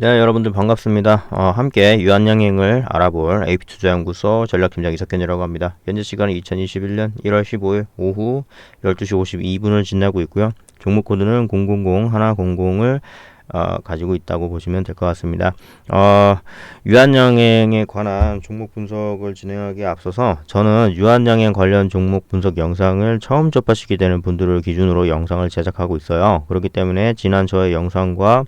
네, 여러분들 반갑습니다. 어, 함께 유한양행을 알아볼 AP투자연구소 전략팀장 이석현이라고 합니다. 현재 시간은 2021년 1월 15일 오후 12시 52분을 지나고 있고요. 종목 코드는 000100을 어, 가지고 있다고 보시면 될 것 같습니다. 어, 유한양행에 관한 종목 분석을 진행하기에 앞서서 저는 유한양행 관련 종목 분석 영상을 처음 접하시게 되는 분들을 기준으로 영상을 제작하고 있어요. 그렇기 때문에 지난 저의 영상과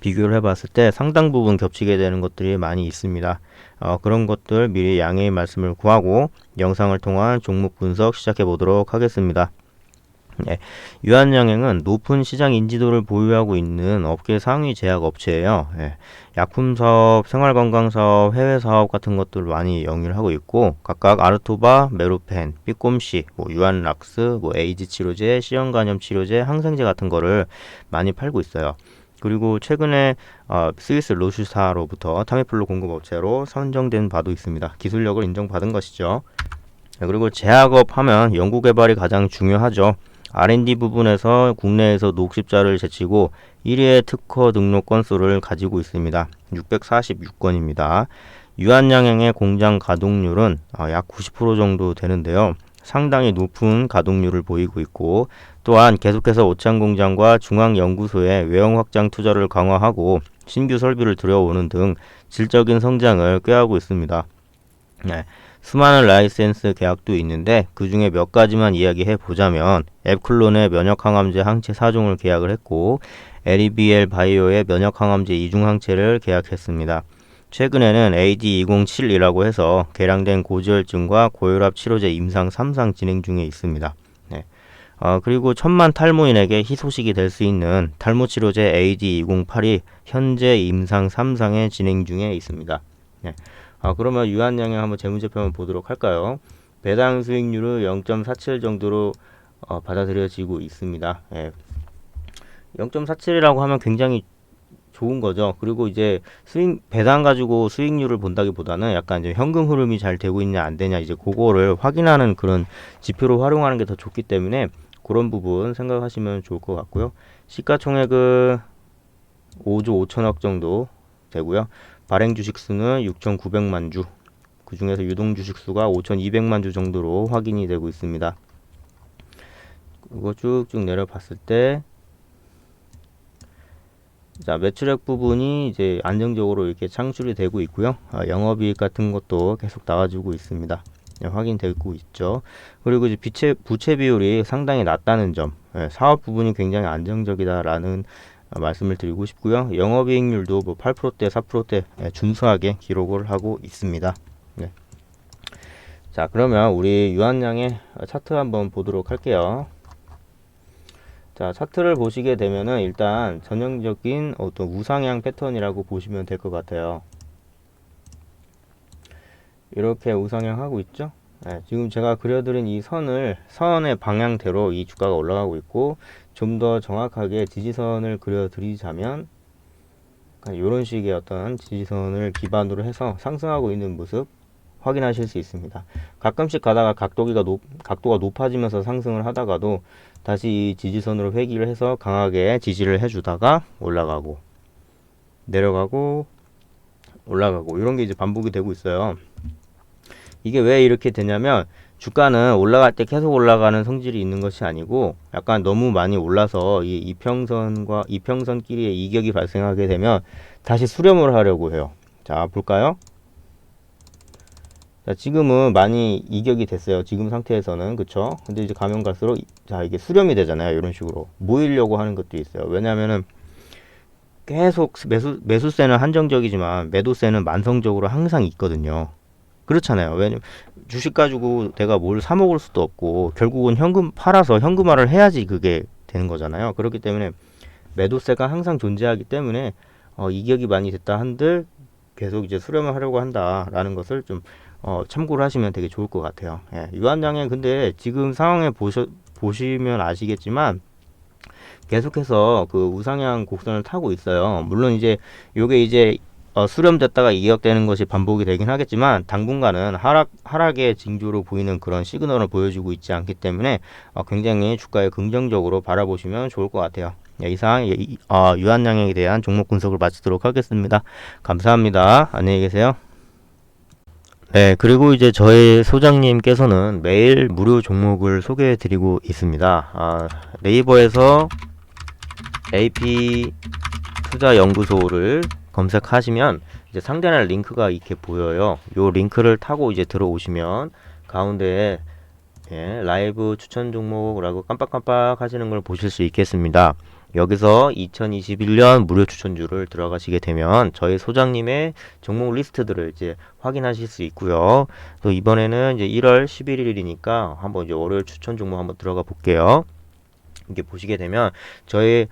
비교를 해봤을 때 상당 부분 겹치게 되는 것들이 많이 있습니다. 어, 그런 것들 미리 양해의 말씀을 구하고 영상을 통한 종목 분석 시작해 보도록 하겠습니다. 네, 유한양행은 높은 시장 인지도를 보유하고 있는 업계 상위 제약 업체예요. 예, 약품 사업, 생활건강 사업, 해외 사업 같은 것들을 많이 영위를 하고 있고 각각 아르토바, 메루펜, 삐꼼시, 뭐 유한락스, 뭐 에이즈 치료제, C형 간염 치료제, 항생제 같은 거를 많이 팔고 있어요. 그리고 최근에 어, 스위스 로슈사로부터 타미플루 공급업체로 선정된 바도 있습니다. 기술력을 인정받은 것이죠. 네, 그리고 제약업 하면 연구개발이 가장 중요하죠. R&D 부분에서 국내에서 녹십자를 제치고 1위의 특허 등록 건수를 가지고 있습니다. 646건입니다. 유한양행의 공장 가동률은 어, 약90% 정도 되는데요. 상당히 높은 가동률을 보이고 있고 또한 계속해서 오창 공장과 중앙연구소의 외형 확장 투자를 강화하고 신규 설비를 들여오는 등 질적인 성장을 꾀하고 있습니다. 네, 수많은 라이센스 계약도 있는데 그 중에 몇 가지만 이야기해 보자면 앱클론의 면역 항암제 항체 4종을 계약을 했고 LEBL 바이오의 면역 항암제 이중 항체를 계약했습니다. 최근에는 AD207이라고 해서 개량된 고지혈증과 고혈압 치료제 임상 3상 진행 중에 있습니다. 네. 어, 그리고 천만 탈모인에게 희소식이 될 수 있는 탈모 치료제 AD208이 현재 임상 3상에 진행 중에 있습니다. 네. 어, 그러면 유한양행 한번 재무제표 한번 보도록 할까요? 배당 수익률은 0.47 정도로 어, 받아들여지고 있습니다. 예. 0.47이라고 하면 굉장히 좋은 거죠. 그리고 이제 수익 배당 가지고 수익률을 본다기보다는 약간 이제 현금 흐름이 잘 되고 있냐 안 되냐 이제 그거를 확인하는 그런 지표로 활용하는 게 더 좋기 때문에 그런 부분 생각하시면 좋을 것 같고요. 시가총액은 5조 5천억 정도 되고요. 발행 주식 수는 6,900만 주. 그 중에서 유동 주식 수가 5,200만 주 정도로 확인이 되고 있습니다. 그거 쭉쭉 내려봤을 때 자, 매출액 부분이 이제 안정적으로 이렇게 창출이 되고 있고요. 아, 영업이익 같은 것도 계속 나와주고 있습니다. 네, 확인되고 있죠. 그리고 이제 비체, 부채 비율이 상당히 낮다는 점, 네, 사업 부분이 굉장히 안정적이다라는 어, 말씀을 드리고 싶고요. 영업이익률도 뭐 8%대, 4%대 네, 준수하게 기록을 하고 있습니다. 네. 자, 그러면 우리 유한양의 차트 한번 보도록 할게요. 자, 차트를 보시게 되면은 일단 전형적인 어떤 우상향 패턴이라고 보시면 될 것 같아요. 이렇게 우상향 하고 있죠? 네, 지금 제가 그려드린 이 선을 선의 방향대로 이 주가가 올라가고 있고 좀 더 정확하게 지지선을 그려드리자면 이런 식의 어떤 지지선을 기반으로 해서 상승하고 있는 모습 확인하실 수 있습니다. 가끔씩 가다가 각도기가 높, 각도가 높아지면서 상승을 하다가도 다시 이 지지선으로 회귀를 해서 강하게 지지를 해주다가 올라가고 내려가고 올라가고 이런 게 이제 반복이 되고 있어요. 이게 왜 이렇게 되냐면 주가는 올라갈 때 계속 올라가는 성질이 있는 것이 아니고 약간 너무 많이 올라서 이 이평선과 이평선끼리의 이격이 발생하게 되면 다시 수렴을 하려고 해요. 자 볼까요? 자, 지금은 많이 이격이 됐어요. 지금 상태에서는 그쵸? 근데 이제 가면 갈수록 자 이게 수렴이 되잖아요. 이런 식으로 모이려고 하는 것도 있어요. 왜냐하면은 계속 매수 매수세는 한정적이지만 매도세는 만성적으로 항상 있거든요. 그렇잖아요. 왜냐면 주식 가지고 내가 뭘 사 먹을 수도 없고 결국은 현금 팔아서 현금화를 해야지 그게 되는 거잖아요. 그렇기 때문에 매도세가 항상 존재하기 때문에 어, 이격이 많이 됐다 한들 계속 이제 수렴을 하려고 한다라는 것을 좀 어, 참고를 하시면 되게 좋을 것 같아요. 예, 유한장애 근데 지금 상황에 보셔, 보시면 아시겠지만 계속해서 그 우상향 곡선을 타고 있어요. 물론 이제 요게 이제 어, 수렴됐다가 이격되는 것이 반복이 되긴 하겠지만 당분간은 하락 하락의 징조로 보이는 그런 시그널을 보여주고 있지 않기 때문에 어, 굉장히 주가에 긍정적으로 바라보시면 좋을 것 같아요. 네, 이상 이- 어, 유한양행에 대한 종목 분석을 마치도록 하겠습니다. 감사합니다. 안녕히 계세요. 네, 그리고 이제 저희 소장님께서는 매일 무료 종목을 소개해 드리고 있습니다. 아, 네이버에서 AP 투자 연구소를 검색하시면 이제 상단에 링크가 이렇게 보여요. 요 링크를 타고 이제 들어오시면 가운데에 예, 라이브 추천 종목이라고 깜빡깜빡 하시는 걸 보실 수 있겠습니다. 여기서 2021년 무료 추천주를 들어가시게 되면 저희 소장님의 종목 리스트들을 이제 확인하실 수 있고요. 또 이번에는 이제 1월 11일이니까 한번 이제 월요일 추천 종목 한번 들어가 볼게요. 이게 보시게 되면 저희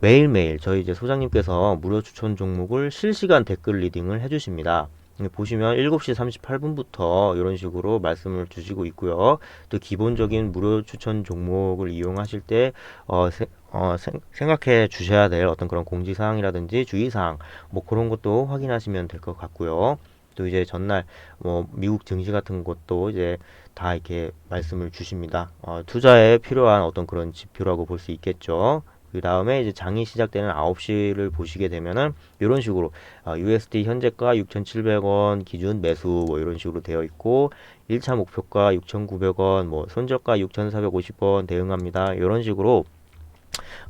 매일매일 저희 이제 소장님께서 무료 추천 종목을 실시간 댓글 리딩을 해주십니다. 여기 보시면 7시 38분부터 이런 식으로 말씀을 주시고 있고요. 또 기본적인 무료 추천 종목을 이용하실 때 어, 세- 어, 생- 생각해 주셔야 될 어떤 그런 공지사항이라든지 주의사항 뭐 그런 것도 확인하시면 될 것 같고요. 또 이제 전날 뭐 미국 증시 같은 것도 이제 다 이렇게 말씀을 주십니다. 어, 투자에 필요한 어떤 그런 지표라고 볼 수 있겠죠. 그 다음에 이제 장이 시작되는 9시를 보시게 되면은 이런 식으로 어, USD 현재가 6,700원 기준 매수 뭐 이런 식으로 되어 있고 1차 목표가 6,900원 뭐 손절가 6,450원 대응합니다. 이런 식으로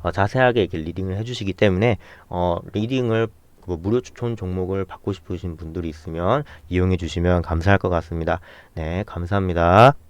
어, 자세하게 이렇게 리딩을 해주시기 때문에 어, 리딩을 그 무료 추천 종목을 받고 싶으신 분들이 있으면 이용해 주시면 감사할 것 같습니다. 네, 감사합니다.